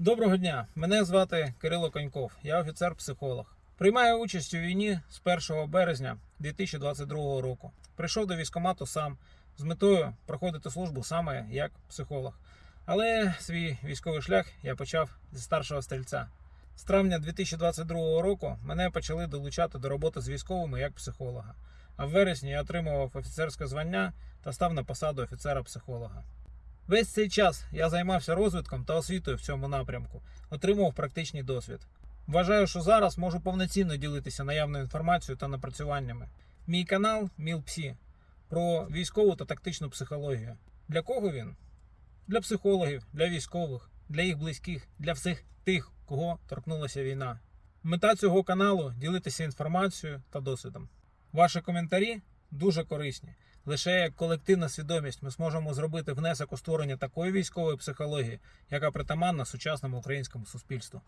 Доброго дня! Мене звати Кирило Коньков, я офіцер-психолог. Приймаю участь у війні з 1 березня 2022 року. Прийшов до військкомату сам з метою проходити службу саме як психолог. Але свій військовий шлях я почав зі старшого стрільця. З травня 2022 року мене почали долучати до роботи з військовими як психолога. А в вересні я отримував офіцерське звання та став на посаду офіцера-психолога. Весь цей час я займався розвитком та освітою в цьому напрямку, отримував практичний досвід. Вважаю, що зараз можу повноцінно ділитися наявною інформацією та напрацюваннями. Мій канал МілПсі про військову та тактичну психологію. Для кого він? Для психологів, для військових, для їх близьких, для всіх тих, кого торкнулася війна. Мета цього каналу ділитися інформацією та досвідом. Ваші коментарі дуже корисні. Лише як колективна свідомість ми зможемо зробити внесок у створення такої військової психології, яка притаманна сучасному українському суспільству.